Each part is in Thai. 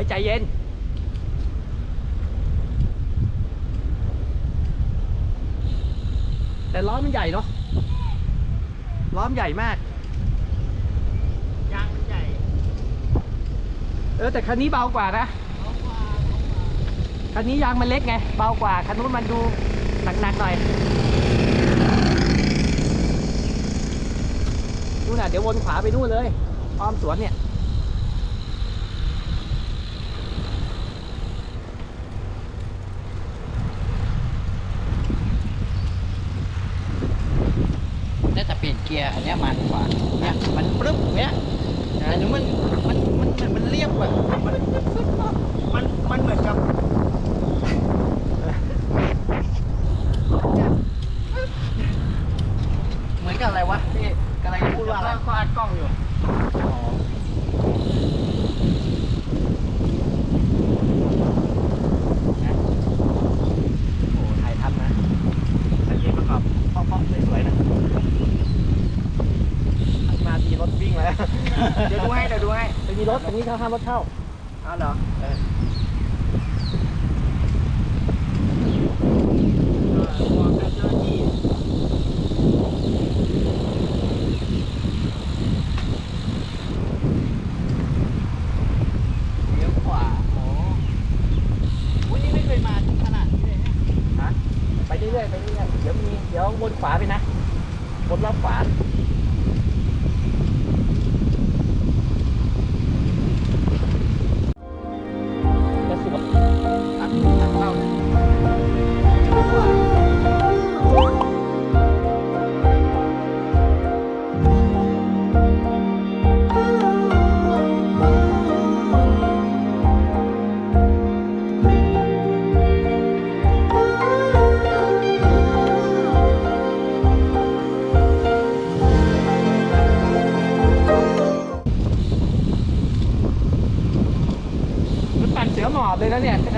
ฮ้ยใจเย็น แต่ล้อมันใหญ่เนาะล้อมนใหญ่มาก ยางมันใหญ่ เออแต่คันนี้เบากว่านะคันนี้ยางมันเล็กไง เบากว่า คันนู้นมันดูหนักๆหน่อยนู่นน่ะเดี๋ยววนขวาไปนู่นเลยอ้อมสวนเนี่ย น่าจะเปลี่ย นเกียร์อันเนี้ยมันกว่าเนี่ยมันปรึ๊บเนี้ยแต่นู้นมันมันมันเหมือนมันเรียบแบบมันมันมันเหมือนกับเหมือนกับอะไรวะพี่กำลังจะพูดว่าอะไรก็อัดกล้องอยู่โอ้ถ่ายทำนะอันนี้ประกอบป๊อกๆสวยๆนะ มาทีรถวิ่งแล้ว เดี๋ยวดูให้เดี๋ยวดูให้ จะ มีรถตรงนี้เขาห้ามรถเข้าอ้าวเหรอ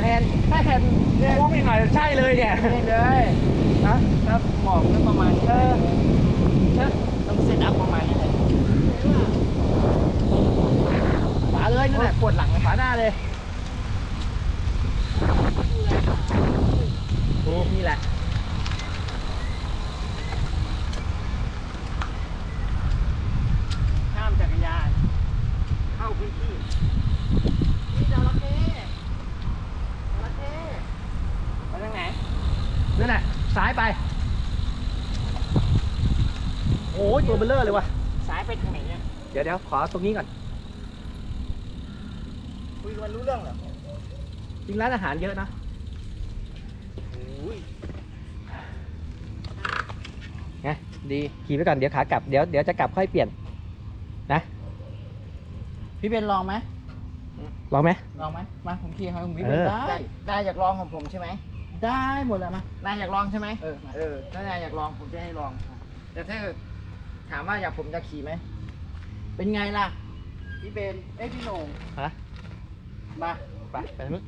แทนถ้าแทนโค้งอีกหน่อยใช่เลยเนี่ยนี่เลยนะถ้าหมอกก็ประมาณนี้เลยนะต้องเซตอัพประมาณนี้เลยขวาเลยนั่นแหละปวดหลังขวาหน้าเลยโอ้นี่แหละ ห้ามจักรยาน เข้าพื้นที่นี่จระเข้จระเข้ไปทางไหน นั่นแหละซ้ายไป โอ้ยตัวเบลเลอร์เลยว่ะสายไปทางไหนเนี่ยเดี๋ยวเดี๋ยวขอตรงนี้ก่อนคุยกันรู้เรื่องเหรอจริงร้านอาหารเยอะนะโอ้ยไงดีขี่ไปก่อนเดี๋ยวขากลับเดี๋ยวเดี๋ยวจะกลับค่อยเปลี่ยนนะพี่เบนลองไหมลองไหมลองไหมมาผมขี่ให้ผมพี่เบเอนอได้ได้อยากลองของผมใช่ไหม ได้หมดแล้วมานายอยากลองใช่ไหมเออเออถ้านายอยากลองผมจะให้ลอง แต่ถ้าถามว่าอยากผมจะขี่ไหม เป็นไงล่ะ พี่เบนเอ้ยพี่โหน่งฮะ มาไปไปทางนู้น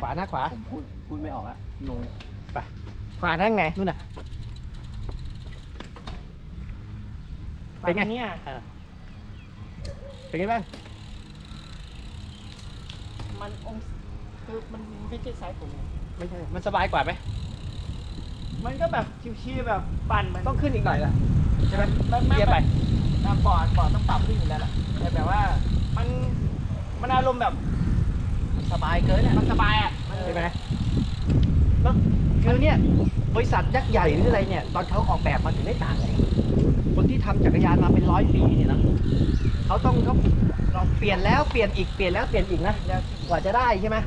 ขวาหน้าขวา ผมพูดพูดไม่ออกอะงงไปขวาทางไหนนู่นน่ะ เป็นไงเนี่ยเออเป็นไงบ้าง มันองศคือมันไม่ใช่ไซส์ผม ไงไม่ใช่ มันสบายกว่าไหม มันก็แบบชิวๆแบบปั่นเหมือนต้องขึ้นอีกหน่อยละใช่ไหมมันเยียบไปแบบบอร์ดบอร์ดต้องปรับขึ้นอยู่แล้วล่ะแต่แบบว่ามันมันอารมณ์แบบสบายเกินอะมันสบายอะใช่ไหมแล้วคือเนี่ยบริษัทยักษ์ใหญ่หรืออะไรเนี่ย ตอนเขาออกแบบมาถึงได้ต่างเลยคนที่ทำจักรยานมาเป็นร้อยปีเนี่ยนะเขาต้องเขาลองเปลี่ยนแล้วเปลี่ยนอีกเปลี่ยนแล้วเปลี่ยนอีกนะแล้วกว่าจะได้ใช่ไหม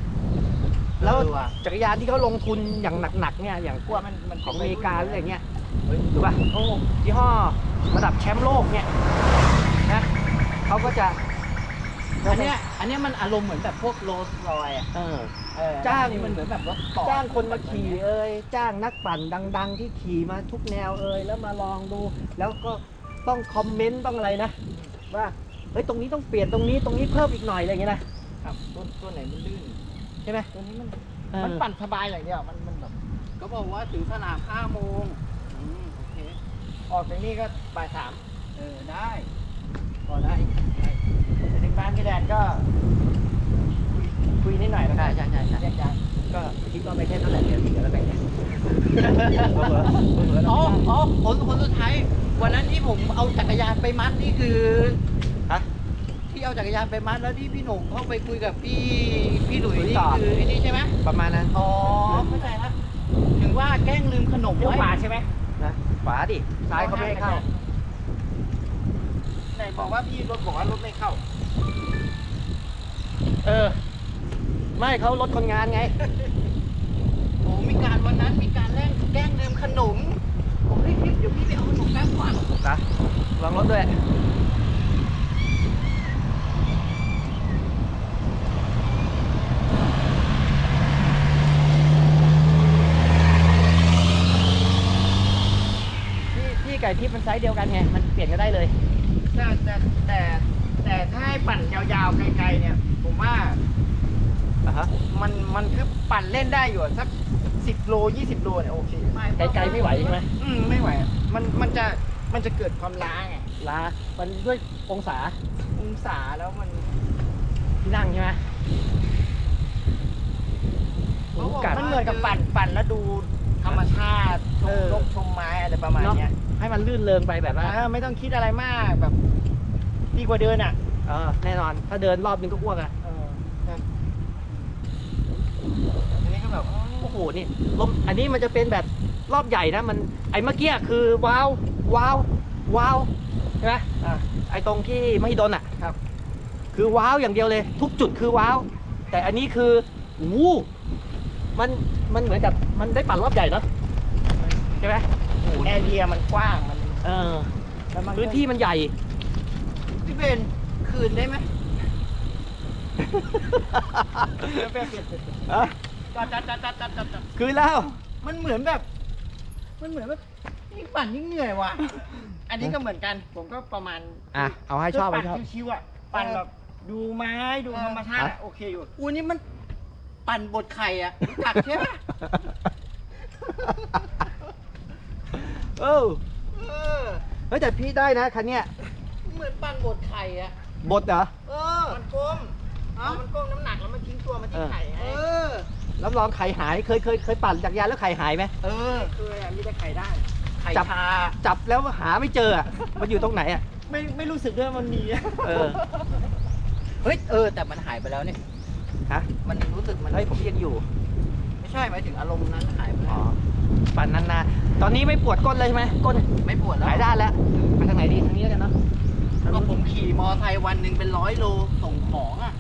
แล้วจักรยานที่เขาลงทุนอย่างหนักๆเนี่ยอย่างพวกมันมันของอเมริกาหรืออะไรเงี้ยถูกป่ะโอ้ยี่ห้อระดับแชมป์โลกเนี่ยนะเขาก็จะอันเนี้ยอันเนี้ยมันอารมณ์เหมือนแบบพวกโรลส์รอยอะเออเออจ้างอันนี้มันเหมือนแบบรถต่อจ้างคนมาขี่เอ้ยจ้างนักปั่นดัง ๆ ที่ขี่มาทุกแนวเอ้ยแล้วมาลองดู แล้วก็ต้องคอมเมนต์ต้องอะไรนะว่าเฮ้ยตรงนี้ต้องเปลี่ยนตรงนี้ตรงนี้เพิ่มอีกหน่อยอะไรอย่างเงี้ยนะครับตัวตัวไหนมันลื่นใช่ไหมตัวนี้มันเออมันปั่นสบายอย่างเดียวมันมันแบบก็บอกว่าถึงสนามห้าโมงอืมโอเค ออกจากนี่ก็บ่ายสามเออได้พอได้ได้แต่ถึงบ้านพี่แดนก็ใช่ใช่ใช่แยกย้ายก็คิดว่าไปแค่นั้นแหละเดี๋ยวที่เหลือเราแบ่งกันเผลอๆเผลอๆเราอ๋ออ๋อผลผลสุดท้ายวันนั้นที่ผมเอาจักรยานไปมัดนี่คือฮะ ที่เอาจักรยานไปมัดแล้วที่พี่หนุ่มเข้าไปคุยกับพี่พี่หลุยคุยนี่ต่อคือไอ้นี่ใช่ไหมประมาณนั้นอ๋อเข้าใจแล้วถึงว่าแกล้งลืมขนมเลี้ยวไว้ขวาใช่ไหมนะขวาดิซ้ายเขาไม่ให้เข้าไหนบอกว่าพี่รถบอกว่ารถไม่เข้า เออ ไม่เขาลดคนงานไงโอ้มีการวันนั้นมีการแกล้งแกล้งลืมขนมผมรีบๆเดี๋ยวพี่ไปเอาขนมแป๊บก่อนนะลองรถด้วย พี่พี่ไก่ทิพย์มันไซส์ เดียวกันไงมันเปลี่ยนก็ได้เลย แต่แต่แต่แต่ถ้าให้ปั่นยาวๆไกลๆเนี่ย ผมว่าอะฮะมันมันคือปั่นเล่นได้อยู่อะสักสิบโลยี่สิบโลเนี่ยโอเคไกลๆไม่ไหวใช่ไหมอืมไม่ไหวอะมันมันจะมันจะเกิดความล้าไงลามันด้วยองศาองศาแล้วมัน ที่นั่งใช่ไหมโอ้โหกัด มันเหมือนกับปั่นปั่นแล้วดู ธรรมชาติชเอมอนกชมไม้อะไรประมาณเนี้ยให้มันลื่นเริงไปแบบว่าอ่าไม่ต้องคิดอะไรมากแบบ ดีกว่าเดินอะเออแน่นอน ถ้าเดินรอบนึงก็อ้วกอะเออครับอันนี้ก็แบบอ๋อโอ้โหนี่ลมอันนี้มันจะเป็นแบบรอบใหญ่นะมันไอ้เมื่อกี้คือว้าวว้าวว้าวใช่ไหมอะไอ้ตรงที่ไม่โดนอะครับ คือว้าวอย่างเดียวเลย ทุกจุดคือว้าวแต่อันนี้คือวู้ มันมันเหมือนกับมันได้ปั่นรอบใหญ่เนาะใช่ไหมแอเรียมันกว้างมันเออแล้วมันก็พื้นที่มันใหญ่ พี่เบนคืนได้ไหมแล้วไปเปลี่ยนอะจัดจัดจัดจัดจัดจัดจัดคือแล้ว มันเหมือนแบบ มันเหมือนแบบยิ่งปั่นยิ่งเหนื่อยว่ะ อันนี้ก็เหมือนกัน ผมก็ประมาณอะ เอาให้ชอบคืให้ปั่นชอบ ชิวๆอะปั่นแบบดูไม้ดูธรรมชาติอะฮะโอเคอยู่อูนี่มัน ปั่นบดไข่อะรู้จักใช่ไหมเออเออเฮ้ยแต่พี่ได้นะคันเนี้ยเหมือนปั่นบดไข่อะบดเหรอ เออมันกลมพอมันกลมน้ำหนักแล้วมันทิ้งตัวมาที่ไข่ไงเออรับรองไข่หายเคยเคยเคยปั่นจักรยานแล้วไข่หายไหมเออคืออะมีแต่ไข่ได้ไข่จับชาจับแล้วหาไม่เจออะมันอยู่ตรงไหนอะไม่ไม่รู้สึกด้วยมันมีอะเออเฮ้ยเออแต่มันหายไปแล้วเนี่ย ฮะ มันรู้สึกมันเฮ้ยผมยังอยู่ ไม่ใช่หมายถึงอารมณ์นั้นหายไปอ๋แล้อวปั่นนานๆ ตอนนี้ไม่ปวดก้นเลยใช่ไหมก้นไม่ปวดแล้วหายได้แล้วไปทางไหนดีทางนี้แล้วกันเนาะ ก็ผมขี่มอไซค์วันหนึ่งเป็นร้อยโลส่งของอะ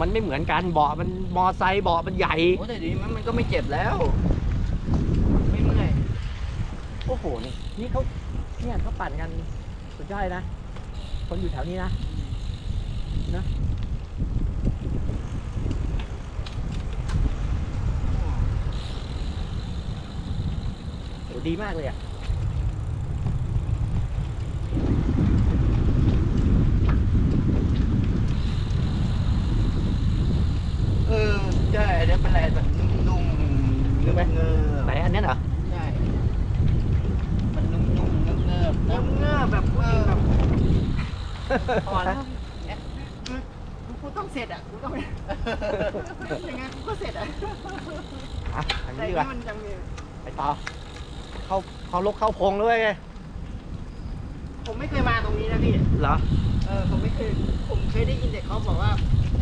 มันไม่เหมือนกันเบาะมันมอไซค์เบาะมันใหญ่ โอ้แต่เดียวนี้มันมันก็ไม่เจ็บแล้ว ไม่เมื่อย โอ้โห นี่นี่เขาเนี่ยเขาปั่นกันสุดยอดเลยนะ คนอยู่แถวนี้นะนะ ดีมากเลยอะเออใช่อันนี้เป็นอะไรแบบนุ่มๆรู้ไหมเงือบไหนอันเนี้ยเหรอใช่มันนุ่มๆเงือบๆนะเงือบแบบเออแบบอ่อนแล้วเนี่ยคือกูกูต้องเสร็จอะกูต้องยังไงกูก็เสร็จอะอะอันแต่นี้อันดีกว่านี้มันยังมีไปต่อ เข้าเข้าลกเข้าพงด้วยไงผมไม่เคยมาตรงนี้นะพี่ เหรอ เออผมไม่เคย ผมเคยได้ยินแต่เขาบอกว่า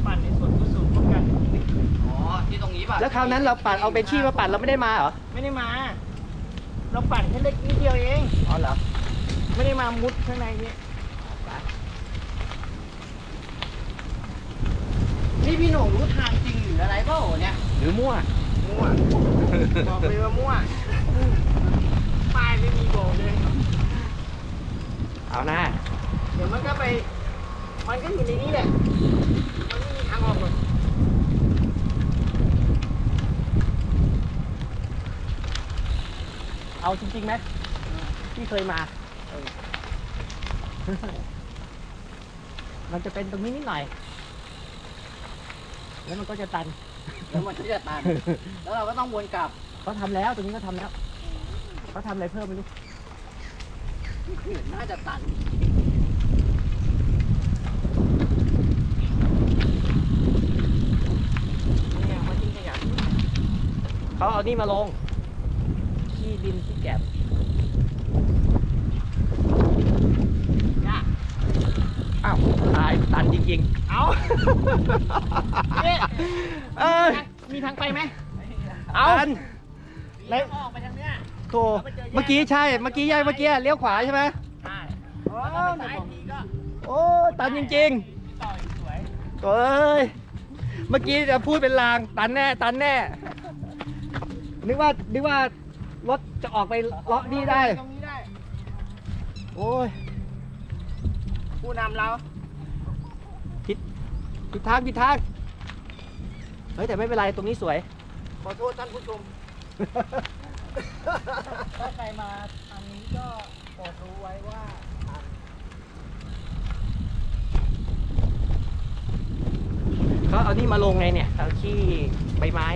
ปั่นในสวนกุศลพร้อมกันอ๋อที่ตรงนี้ป่ะแล้วคราวนั้นเราปั่นเอาเบนชี่มาปั่นเราไม่ได้มาเหรอ ไม่ได้มา เราปั่นแค่เล็กนิดเดียวเอง อ๋อเหรอ ไม่ได้มามุดข้างในนี้นี่พี่หนุ่มรู้ทางจริงหรืออะไรเปล่าเนี่ย หรือมั่ว มั่วบอกเลยว่ามั่ว ป้ายไม่มีบอกเลย เอาหน้าเดี๋ยวมันก็ไป มันก็อยู่ในนี้แหละ มันไม่มีทางออกหรอกเอาจริงๆไหมที่เคยมาเออมันจะเป็นตรงนี้นิดหน่อย แล้วมันก็จะตัน แล้วมันก็จะตัน แล้วเราก็ต้องวนกลับ เขาทำแล้วตรงนี้ก็ทำแล้ว เขาทำอะไรเพิ่มไม่รู้น่าจะตันเนี่ยมันจริงเขาเอานี่มาลง ขี้ดินขี้แกบจ้าอ้าวตายตันจริงเอาๆนี่เอ้ยมีทางไปไหมเอาเอาในออกไปทางเนี้ย โถเมื่อกี้ใช่ เมื่อกี้ยายเมื่อกี้เลี้ยวขวาใช่ไหมใช่โอ้แล้วก็ไปซ้ายทีก็โอ้ตันจริงต่อยสวยๆโถ่เอ้ย เมื่อกี้จะพูดเป็นลาง ตันแน่ ตันแน่ นึกว่า นึกว่ารถจะออกไปเลาะนี่ได้ ตรงนี้ได้ โอ้ย ผู้นำเรา ผิดผิดทางผิดทาง เฮ้ย แต่ไม่เป็นไร ตรงนี้สวย ขอโทษท่านผู้ชม ถ้าใครมาทางนี้ก็โปรดรู้ไว้ว่าเขาเอานี่มาลงไงเนี่ยเอาขี้ใบไม้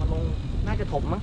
มาลงน่าจะถมมั้ง